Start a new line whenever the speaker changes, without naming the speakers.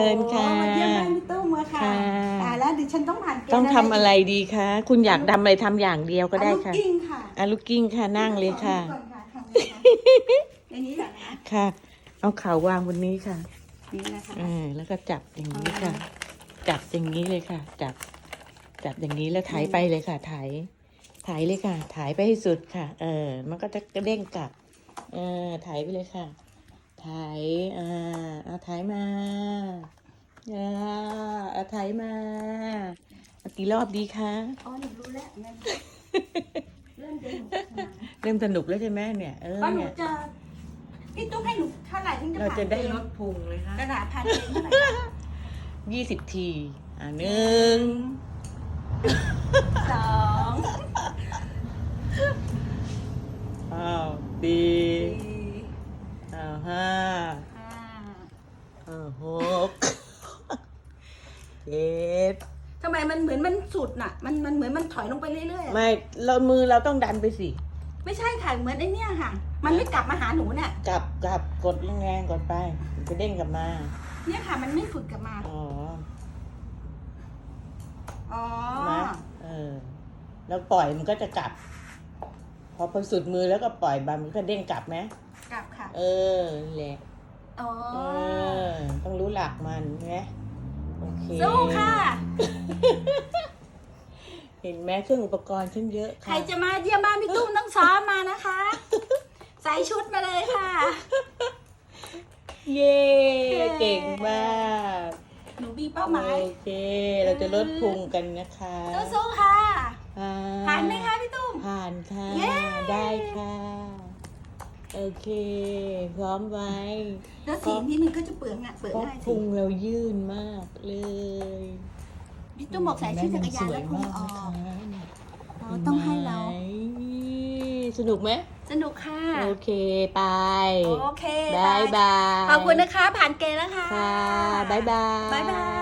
เชิญค่ะ
โอ้มาเยี่ยมบ้านพี่ตุ้มมาค่ะ
ค่ะ
ตายแล้วดิฉันต้องผ่านเกณฑ์
ต้องทำอะไรดีคะ คุณอยากทำอะไรทำอย่างเดียวก็ได้ค่ะ
เอาลูกกิ้งค่ะ
อาลูกกิ้งค่ะนั่งเลยค่ะ
ก่อนค่ะทำเลยค่ะอย่างนี้เหรอคะ
ค่ะ เอาเข่าวางบนนี้ค่ะ
นี่นะคะ
เออแล้วก็จับอย่างนี้ค่ะ จับอย่างนี้เลยค่ะ จับ จับอย่างนี้แล้วถ่ายไปเลยค่ะถ่ายถ่ายเลยค่ะถ่ายไปให้สุดค่ะ เออ มันก็จะกระเด้งกลับ เออถ่ายไปเลยค่ะ ถ่ายอ่าเอาถ่ายมาอ่าเอาถ่ายมาเอากี่รอบดีคะ
อ๋อหนูรู้แล้วงั้นเริ่มเดิน
เริ่มสนุกแล้วใช่ไหมเนี่ยเออ
ว่าหนู
เนี่ย
จะพี่ตุ้มให้หนูเท่าไหร่ถึงจะ
เรา
ผ่าน
จะได้
เกณฑ์
ลดพุงเลยค่ะ
กระดาษผ่านเกณฑ์เท่าไหร่คะ
ยี่สิบทีอ่าหนึ่ง
สอง
อ้าวสี่
สี่
อ้าวห้า
ห้า
อ้าวหกเจ็ด
ทำไมมันเหมือนมันสุดน่ะ มันมันเหมือนมันถอยลงไปเรื่อยๆอะ
ไม่เรามือเราต้องดันไปสิ
ไม่ใช่ค่ะเหมือนไอ้เนี่ยค่ะ มันไม่กลับมาหาหนูเนี่ย
กลับกลับกดแรงๆก่อนไปมันจะเด้งกลับมา
เนี่ยค่ะ มันไม่ฝึกกลับมา
อ๋อ
อ๋อ
นะเออ แล้วปล่อยมันก็จะกลับ พอพอสุดมือแล้วก็ปล่อยบามันก็เด้งกลับไหม
กลับค่ะ
เออแหละ
อ๋อ
เออ ต้องรู้หลักมันไงโอเค
สู้ค่ะ
เห็นไหมเครื่องอุปกรณ์ฉันเยอะ
ใคร
ค่ะ
จะมาเยี่ยมบ้านพี่ตุ้มต้องซ้อมมานะคะ ใส่ชุดมาเลยค่ะ
เย้เก่งมาก
หนูมีเป้าหมาย
โอเค เราจะลดพุงกันนะคะ
สู้ๆค่ะ
อ่
ผ่านไหมคะพี่ตุ้ม
ผ่านค่ะ
เย้
ได้ค่ะ โอเค พร้อมไว้
แล้วสีนี้มันก็จะเปลืองอะเปลือง
เพราะ
ง่ายสิ
พุงเรายื่นมากเลย
พี่ตุ้มบอกใส่ชุดจักรยานแล้วพุงออก
เห็นไหม
อ๋อต้องให้เรา
สนุกไหม
สนุกค่ะ
โอเค ไป
โอเค
บายบาย
ขอบคุณนะคะ ผ่านเกณฑ์แล้วค่ะ
ค่ะบายบาย
บายบาย